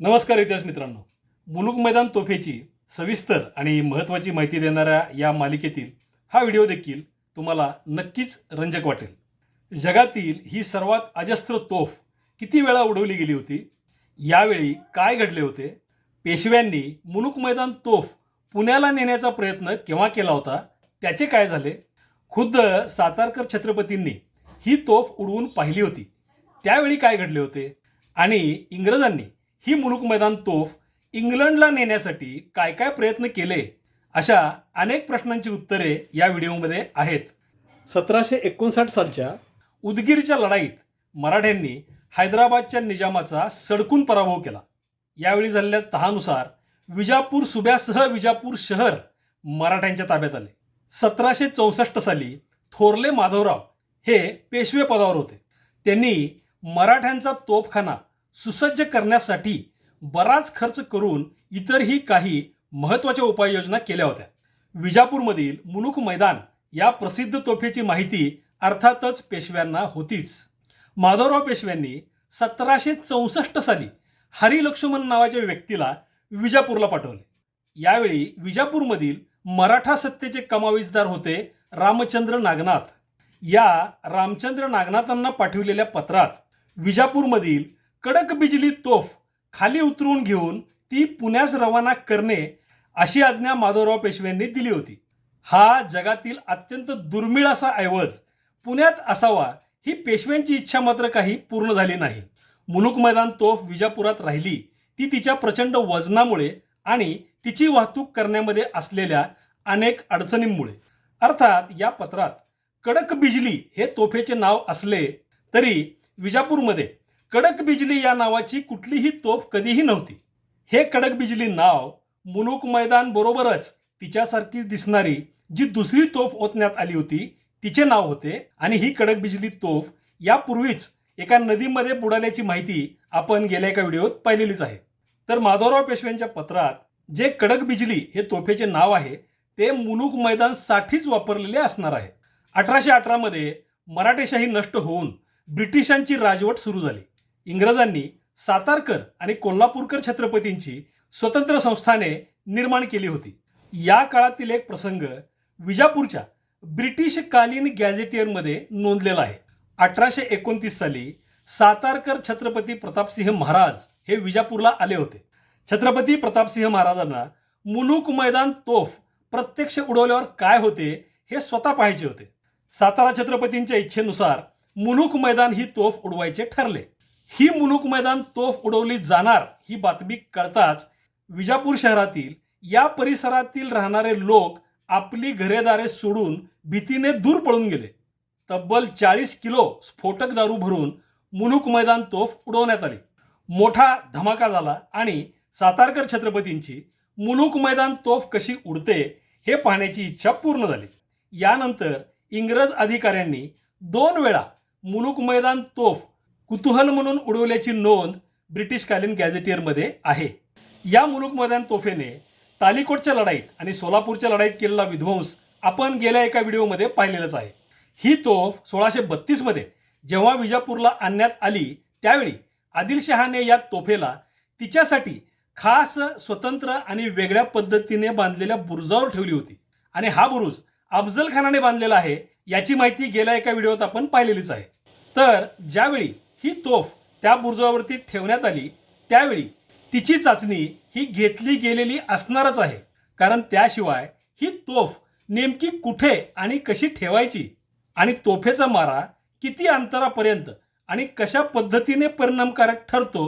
नमस्कार इतिहास मित्रांनो. मुलुक मैदान तोफेची सविस्तर आणि महत्त्वाची माहिती देणाऱ्या या मालिकेतील हा व्हिडिओ देखील तुम्हाला नक्कीच रंजक वाटेल. जगातील ही सर्वात अजस्त्र तोफ किती वेळा उडवली गेली होती? यावेळी काय घडले होते? पेशव्यांनी मुलुक मैदान तोफ पुण्याला नेण्याचा प्रयत्न केव्हा केला होता? त्याचे काय झाले? खुद्द सातारकर छत्रपतींनी ही तोफ उडवून पाहिली होती. त्यावेळी काय घडले होते? आणि इंग्रजांनी ही मुलुक मैदान तोफ इंग्लंडला नेण्यासाठी काय काय प्रयत्न केले अशा अनेक प्रश्नांची उत्तरे या व्हिडिओमध्ये आहेत. सतराशे एकोणसाठ सालच्या उदगीरच्या लढाईत मराठ्यांनी हैदराबादच्या निजामाचा सडकून पराभव केला. यावेळी झालेल्या तहानुसार विजापूर सुब्यासह विजापूर शहर मराठ्यांच्या ताब्यात आले. सतराशे चौसष्ट साली थोरले माधवराव हे पेशवे पदावर होते. त्यांनी मराठ्यांचा तोफखाना सुसज्ज करण्यासाठी बराच खर्च करून इतरही काही महत्त्वाच्या उपाययोजना केल्या होत्या. विजापूरमधील मुलुक मैदान या प्रसिद्ध तोफेची माहिती अर्थातच पेशव्यांना होतीच. माधवराव पेशव्यांनी सतराशे चौसष्ट साली हरी लक्ष्मण नावाच्या व्यक्तीला विजापूरला पाठवले. यावेळी विजापूरमधील मराठा सत्तेचे कमावीसदार होते रामचंद्र नागनाथ. या रामचंद्र नागनाथांना पाठविलेल्या पत्रात विजापूरमधील कडक बिजली तोफ खाली उतरवून घेऊन ती पुण्यास रवाना करणे अशी आज्ञा माधवराव पेशव्यांनी दिली होती. हा जगातील अत्यंत दुर्मिळ असा ऐवज पुण्यात असावा ही पेशव्यांची इच्छा मात्र काही पूर्ण झाली नाही. मुलुक मैदान तोफ विजापुरात राहिली ती तिच्या प्रचंड वजनामुळे आणि तिची वाहतूक करण्यामध्ये असलेल्या अनेक अडचणींमुळे. अर्थात या पत्रात कडक बिजली हे तोफेचे नाव असले तरी विजापूरमध्ये कडक बिजली या नावाची कुठलीही तोफ कधीही नव्हती. हे कडक बिजली नाव मुलुक मैदान बरोबरच तिच्यासारखीच दिसणारी जी दुसरी तोफ ओतण्यात आली होती तिचे नाव होते आणि ही कडक बिजली तोफ यापूर्वीच एका नदीमध्ये बुडाल्याची माहिती आपण गेल्या एका व्हिडिओत पाहिलेलीच आहे. तर माधवराव पेशव्यांच्या पत्रात जे कडक बिजली हे तोफेचे नाव आहे ते मुलुक मैदानसाठीच वापरलेले असणार आहे. अठराशे अठरामध्ये मराठेशाही नष्ट होऊन ब्रिटिशांची राजवट सुरू झाली. इंग्रजांनी सातारकर आणि कोल्हापूरकर छत्रपतींची स्वतंत्र संस्थाने निर्माण केली होती. या काळातील एक प्रसंग विजापूरच्या ब्रिटिशकालीन गॅझेटियरमध्ये नोंदलेला आहे. अठराशे एकोणतीस साली सातारकर छत्रपती प्रतापसिंह महाराज हे विजापूरला आले होते. छत्रपती प्रतापसिंह महाराजांना मुलुक मैदान तोफ प्रत्यक्ष उडवल्यावर काय होते हे स्वतः पाहायचे होते. सातारा छत्रपतींच्या इच्छेनुसार मुलुक मैदान ही तोफ उडवायचे ठरले. ही मुलुक मैदान तोफ उडवली जाणार ही बातमी कळताच विजापूर शहरातील या परिसरातील राहणारे लोक आपली घरेदारे सोडून भीतीने दूर पळून गेले. तब्बल चाळीस किलो स्फोटक दारू भरून मुलुक मैदान तोफ उडवण्यात आली. मोठा धमाका झाला आणि सातारकर छत्रपतींची मुलुक मैदान तोफ कशी उडते हे पाहण्याची इच्छा पूर्ण झाली. यानंतर इंग्रज अधिकाऱ्यांनी दोन वेळा मुलुक मैदान तोफ कुतूहल म्हणून उडवल्याची नोंद ब्रिटिशकालीन गॅझेटियरमध्ये आहे. या मुलुकमदान तोफेने तालिकोटच्या लढाईत आणि सोलापूरच्या लढाईत केलेला विध्वंस आपण गेल्या एका व्हिडिओमध्ये पाहिलेलंच आहे. ही तोफ सोळाशे बत्तीसमध्ये जेव्हा विजापूरला आणण्यात आली त्यावेळी आदिलशहाने या तोफेला तिच्यासाठी खास स्वतंत्र आणि वेगळ्या पद्धतीने बांधलेल्या बुरुजावर ठेवली होती आणि हा बुरुज अफजल खानाने बांधलेला आहे याची माहिती गेल्या एका व्हिडिओत आपण पाहिलेलीच आहे. तर ज्यावेळी ही तोफ त्या बुर्जावरती ठेवण्यात आली त्यावेळी तिची चाचणी ही घेतली गेलेली असणारच आहे. कारण त्याशिवाय ही तोफ नेमकी कुठे आणि कशी ठेवायची आणि तोफेचा मारा किती अंतरापर्यंत आणि कशा पद्धतीने परिणामकारक ठरतो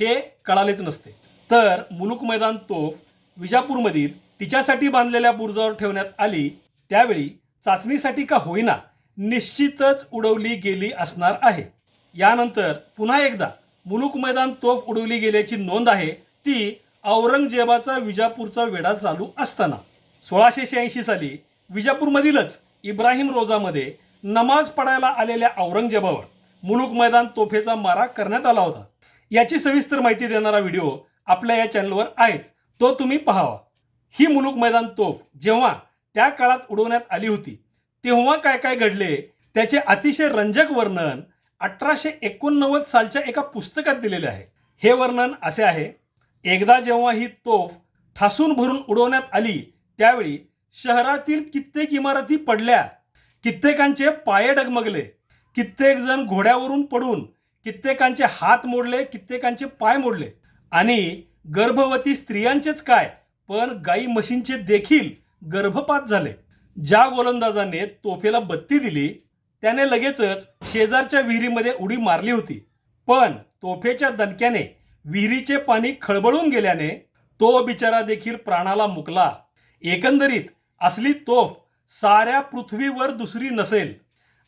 हे कळालेच नसते. तर मुलुक मैदान तोफ विजापूरमधील तिच्यासाठी बांधलेल्या बुर्जावर ठेवण्यात आली त्यावेळी चाचणीसाठी का होईना निश्चितच उडवली गेली असणार आहे. यानंतर पुन्हा एकदा मुलुक मैदान तोफ उडवली गेल्याची नोंद आहे. ती औरंगजेबाचा विजापूरचा वेढा चालू असताना. सोळाशे शहाऐंशी साली विजापूरमधीलच इब्राहिम रोजामध्ये नमाज पडायला आलेल्या औरंगजेबावर मुलुक मैदान तोफेचा मारा करण्यात आला होता. याची सविस्तर माहिती देणारा व्हिडिओ आपल्या या चॅनलवर आहेच. तो तुम्ही पाहावा. ही मुलुक मैदान तोफ जेव्हा त्या काळात उडवण्यात आली होती तेव्हा काय काय घडले त्याचे अतिशय रंजक वर्णन अठराशे एकोणनव्वद सालच्या एका पुस्तकात दिलेले आहे. हे वर्णन असे आहे एकदा जेव्हा ही तोफ ठासून भरून उडवण्यात आली त्यावेळी शहरातील कित्येक इमारती पडल्या. कित्येकांचे पाये डगमगले. कित्येक जण घोड्यावरून पडून कित्येकांचे हात मोडले कित्येकांचे पाय मोडले. आणि गर्भवती स्त्रियांचेच काय पण गाई म्हशींचे देखील गर्भपात झाले. ज्या गोलंदाजाने तोफेला बत्ती दिली त्याने लगेचच शेजारच्या विहिरीमध्ये उडी मारली होती. पण तोफेच्या दणक्याने विहिरीचे पाणी खळबळून गेल्याने तो बिचारा देखील प्राणाला मुकला. एकंदरीत असली तोफ साऱ्या पृथ्वीवर दुसरी नसेल.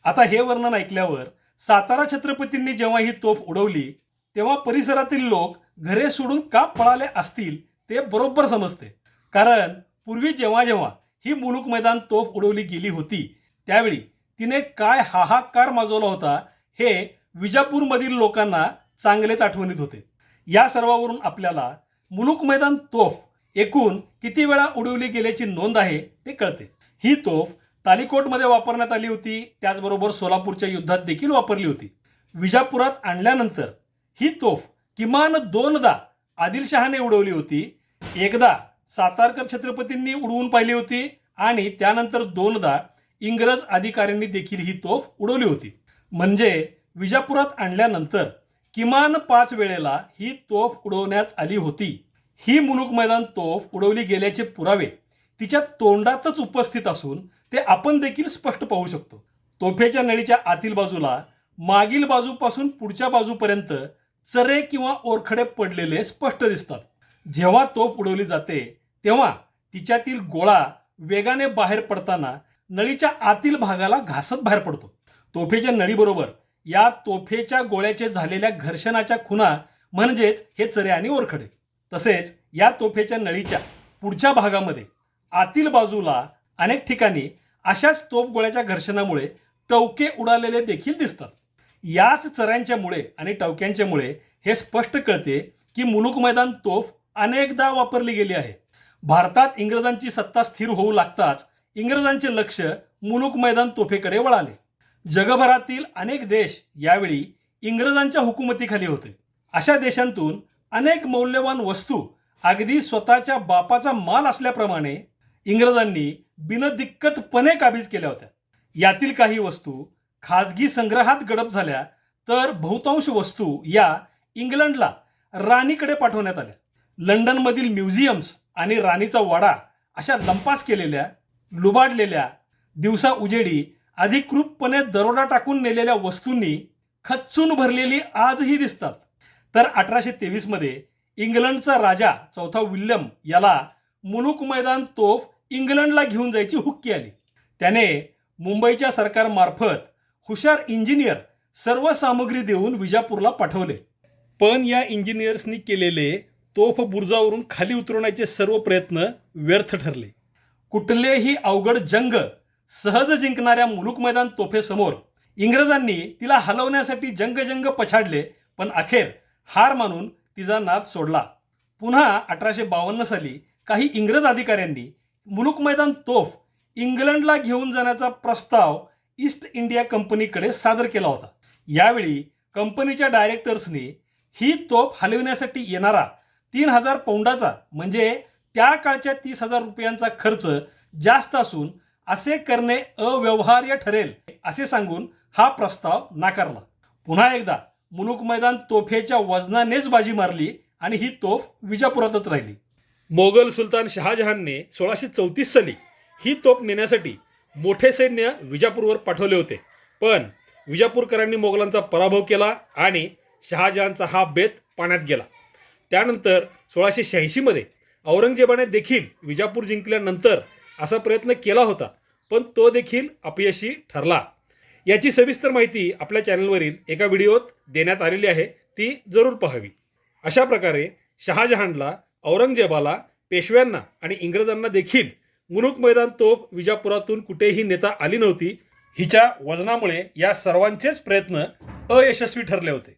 आता हे वर्णन ऐकल्यावर सातारा छत्रपतींनी जेव्हा ही तोफ उडवली तेव्हा परिसरातील लोक घरे सोडून का पळाले असतील ते बरोबर समजते. कारण पूर्वी जेव्हा जेव्हा ही मुलुक मैदान तोफ उडवली गेली होती त्यावेळी तिने काय हाहाकार माजवला होता हे विजापूरमधील लोकांना चांगलेच आठवणीत होते. या सर्वावरून आपल्याला मुलुक मैदान तोफ एकूण किती वेळा उडवली गेल्याची नोंद आहे ते कळते. ही तोफ तालिकोटमध्ये वापरण्यात आली होती त्याचबरोबर सोलापूरच्या युद्धात देखील वापरली होती. विजापुरात आणल्यानंतर ही तोफ किमान दोनदा आदिलशहाने उडवली होती. एकदा सातारकर छत्रपतींनी उडवून पाहिली होती आणि त्यानंतर दोनदा इंग्रज अधिकाऱ्यांनी देखील ही तोफ उडवली होती. म्हणजे विजापुरात आणल्यानंतर किमान पाच वेळेला ही तोफ उडवण्यात आली होती. ही मुलुक मैदान तोफ उडवली गेल्याचे पुरावे तिच्या तोंडातच उपस्थित असून ते आपण देखील स्पष्ट पाहू शकतो. तोफेच्या नळीच्या आतील बाजूला मागील बाजूपासून पुढच्या बाजूपर्यंत चरे किंवा ओरखडे पडलेले स्पष्ट दिसतात. जेव्हा तोफ उडवली जाते तेव्हा तिच्यातील गोळा वेगाने बाहेर पडताना नळीच्या आतील भागाला घासत बाहेर पडतो. तोफेच्या नळीबरोबर या तोफेच्या गोळ्याचे झालेल्या घर्षणाच्या खुणा म्हणजेच हे चरे आणि ओरखडे. तसेच या तोफेच्या नळीच्या पुढच्या भागामध्ये आतील बाजूला अनेक ठिकाणी अशाच तोफ गोळ्याच्या घर्षणामुळे टवके उडालेले देखील दिसतात. याच चऱ्यांच्यामुळे आणि टवक्यांच्यामुळे हे स्पष्ट कळते की मुलुक मैदान तोफ अनेकदा वापरली गेली आहे. भारतात इंग्रजांची सत्ता स्थिर होऊ लागताच इंग्रजांचे लक्ष मुलुक मैदान तोफेकडे वळाले. जगभरातील अनेक देश यावेळी इंग्रजांच्या हुकुमतीखाली होते. अशा देशांतून अनेक मौल्यवान वस्तू अगदी स्वतःच्या बापाचा माल असल्याप्रमाणे इंग्रजांनी बिनदिक्कतपणे काबीज केल्या होत्या. यातील काही वस्तू खाजगी संग्रहात गडप झाल्या तर बहुतांश वस्तू या इंग्लंडला राणीकडे पाठवण्यात आल्या. लंडनमधील म्युझियम्स आणि राणीचा वाडा अशा लंपास केलेल्या लुबाडलेल्या दिवसा उजेडी अधिकृतपणे दरोडा टाकून नेलेल्या वस्तूंनी खच्चून भरलेली आजही दिसतात. तर अठराशे तेवीसमध्ये इंग्लंडचा राजा चौथा विल्यम याला मुलुक मैदान तोफ इंग्लंडला घेऊन जायची हुक्की आली. त्याने मुंबईच्या सरकारमार्फत हुशार इंजिनियर सर्व सामग्री देऊन विजापूरला पाठवले. पण या इंजिनियर्सनी केलेले तोफ बुर्जावरून खाली उतरवण्याचे सर्व प्रयत्न व्यर्थ ठरले. कुठलेही अवघड जंग सहज जिंकणाऱ्या मुलुक मैदान तोफेसमोर. इंग्रजांनी तिला हलवण्यासाठी जंगजंग पछाडले पण अखेर हार मानून तिचा नाद सोडला. पुन्हा अठराशे बावन्न साली काही इंग्रज अधिकाऱ्यांनी मुलुक मैदान तोफ इंग्लंडला घेऊन जाण्याचा प्रस्ताव ईस्ट इंडिया कंपनीकडे सादर केला होता. यावेळी कंपनीच्या डायरेक्टर्सनी ही तोफ हलविण्यासाठी येणारा तीन हजार पौंडाचा म्हणजे त्या काळच्या तीस हजार रुपयांचा खर्च जास्त असून असे करणे अव्यवहार्य ठरेल असे सांगून हा प्रस्ताव नाकारला. पुन्हा एकदा मुलुक मैदान तोफेच्या वजनानेच बाजी मारली आणि ही तोफ विजापुरातच राहिली. मोगल सुलतान शहाजहानने सोळाशे चौतीस साली ही तोफ नेण्यासाठी मोठे सैन्य विजापूरवर पाठवले होते. पण विजापूरकरांनी मोगलांचा पराभव केला आणि शहाजहानचा हा बेत पाण्यात गेला. त्यानंतर सोळाशे शहाऐंशीमध्ये औरंगजेबाने देखील विजापूर जिंकल्यानंतर असा प्रयत्न केला होता पण तो देखील अपयशी ठरला. याची सविस्तर माहिती आपल्या चॅनलवरील एका व्हिडिओत देण्यात आलेली आहे ती जरूर पाहावी. अशा प्रकारे शहाजहानला औरंगजेबाला पेशव्यांना आणि इंग्रजांना देखील मुनुक मैदान तोफ विजापुरातून कुठेही नेता आली नव्हती हिच्या वजनामुळे या सर्वांचेच प्रयत्न अयशस्वी ठरले होते.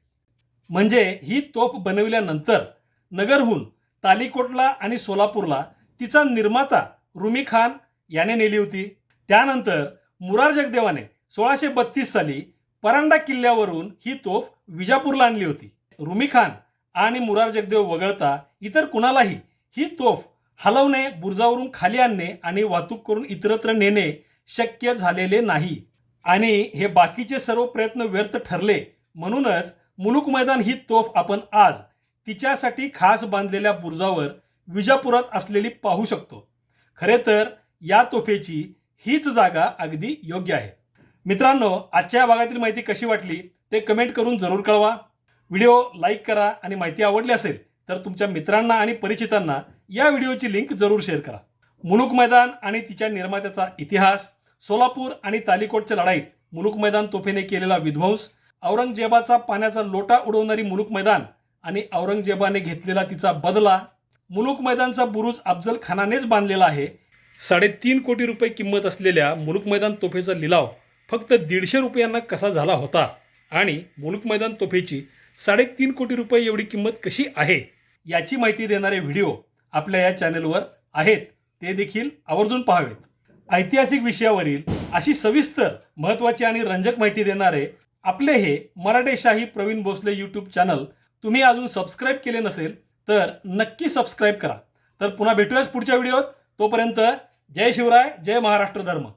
म्हणजे ही तोफ बनविल्यानंतर नगरहून तालिकोटला आणि सोलापूरला तिचा निर्माता रुमी खान याने नेली होती. त्यानंतर मुरार जगदेवाने सोळाशे बत्तीस साली परांडा किल्ल्यावरून ही तोफ विजापूरला आणली होती. रुमी खान आणि मुरार जगदेव वगळता इतर कुणालाही ही तोफ हलवणे बुर्जावरून खाली आणणे आणि वाहतूक करून इतरत्र नेणे शक्य झालेले नाही. आणि हे बाकीचे सर्व प्रयत्न व्यर्थ ठरले म्हणूनच मुलुक मैदान ही तोफ आपण आज तिच्यासाठी खास बांधलेल्या बुर्जावर विजापुरात असलेली पाहू शकतो. खरे तर या तोफेची हीच जागा अगदी योग्य आहे. मित्रांनो आजच्या भागातील माहिती कशी वाटली ते कमेंट करून जरूर कळवा. व्हिडिओ लाईक करा आणि माहिती आवडली असेल तर तुमच्या मित्रांना आणि परिचितांना या व्हिडिओची लिंक जरूर शेअर करा. मुलुक मैदान आणि तिच्या निर्मात्याचा इतिहास सोलापूर आणि तालिकोटच्या लढाईत मुलुक मैदान तोफेने केलेला विध्वंस औरंगजेबाचा पाण्याचा लोटा उडवणारी मुलुक मैदान आणि औरंगजेबाने घेतलेला तिचा बदला मुलुक मैदानचा बुरुज अफजल खानानेच बांधलेला आहे. साडेतीन कोटी रुपये किंमत असलेल्या मुलुक मैदान तोफेचा लिलाव फक्त दीडशे रुपयांना कसा झाला होता? आणि मुलुक मैदान तोफेची साडेतीन कोटी रुपये एवढी किंमत कशी आहे? याची माहिती देणारे व्हिडिओ आपल्या या चॅनलवर आहेत. ते देखील आवर्जून पाहावेत. ऐतिहासिक विषयावरील अशी सविस्तर महत्त्वाची आणि रंजक माहिती देणारे आपले हे मराठेशाही प्रवीण भोसले यूट्यूब चॅनल तुम्ही अजून सबस्क्राईब केले नसेल तर नक्की सबस्क्राईब करा. तर पुन्हा भेटूयाच पुढच्या व्हिडिओत. तोपर्यंत जय शिवराय जय महाराष्ट्र धर्म.